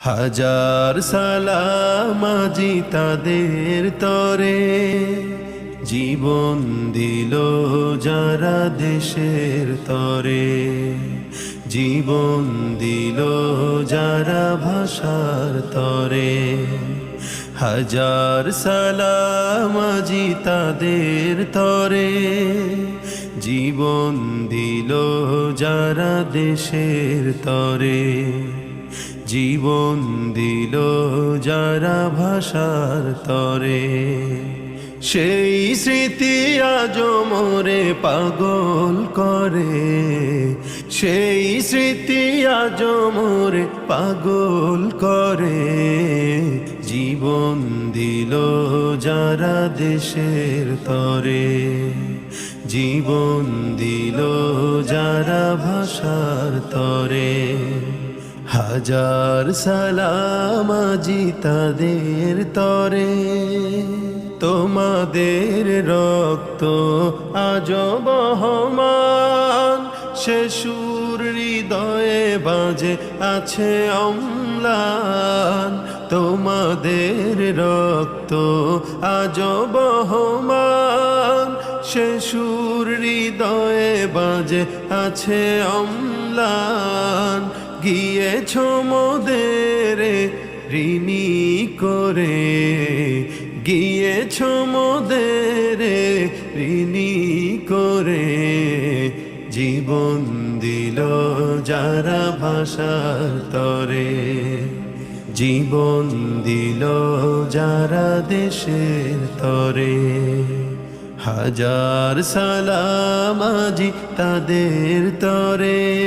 হাজার সালাম আজি তাদের তরে। জীবন দিল যারা দেশের তরে। জীবন দিল যারা ভাষার তরে। হাজার সালাম আজি তাদের তরে। জীবন দিল যারা দেশের তরে। জীবন দিল যারা ভাষার তরে। সেই স্মৃতি আজ মোরে পাগল করে। সেই স্মৃতি আজ মোরে পাগল করে। জীবন দিল যারা দেশের তরে। জীবন দিল যারা ভাষার তরে। হাজার সালাম আজি তাদের তরে। তোমাদের রক্ত আজ বহমান। সে সুর হৃদয়ে বাজে আছে অম্লান। তোমাদের রক্ত আজ বহমান। সে সুর হৃদয়ে বাজে আছে অম্লান। গিয়েছ মোদের ঋণী করে? গিয়েছ মোদের ঋণী করে? জীবন দিল যারা ভাষার তরে। জীবন দিল যারা দেশের তরে। হাজার সালাম আজি তাদের তরে।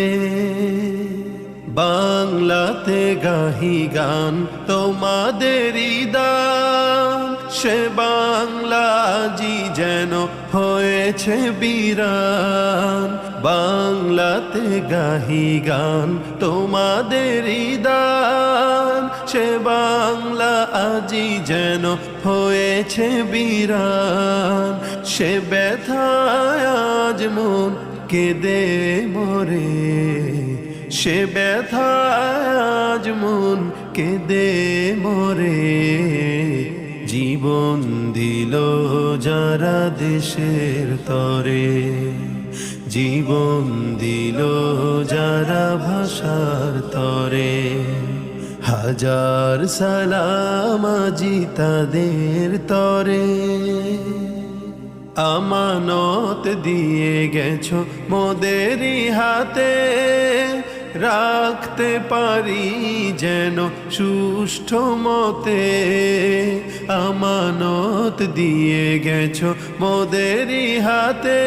বাংলাতে গাহি গান তোমাদেরই দান সে বাংলাজি যেন হয়েছে বিরান। বাংলাতে গাহি গান তোমাদেরই দান সে বাংলা আজি যেন হয়েছে বিরান। সে ব্যথায় আজ মন কেঁদে মরে। সে ব্যথাজ মন কেঁদে মরে। জীবন দিল যারা দেশের তরে। জীবন দিল যারা ভাষার তরে। হাজার সালাম আজি তাদের তরে। আমানত দিয়ে গেছো মোদেরই হাতে। রাখতে পারি যেন সুষ্ঠ মতে আমানত দিয়ে গেছো মোদেরই হাতে।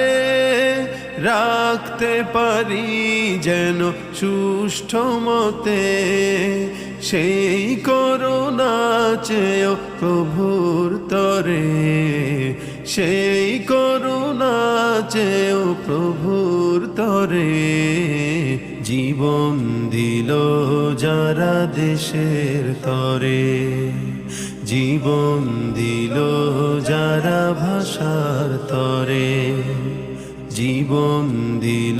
রাখতে পারি যেন সুষ্ঠ মতে সেই করুণা চেয়েও প্রভুর তরে। সেই করুণা চেয়েও প্রভুর তরে। জীবন দিল যারা দেশের তরে। জীবন দিল যারা ভাষার তরে। জীবন দিল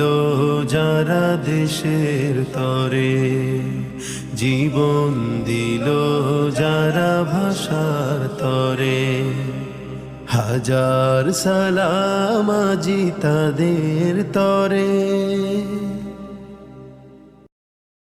যারা দেশের তরে। জীবন দিল যারা ভাষার তরে। হাজার সালাম আজি তাদের তরে।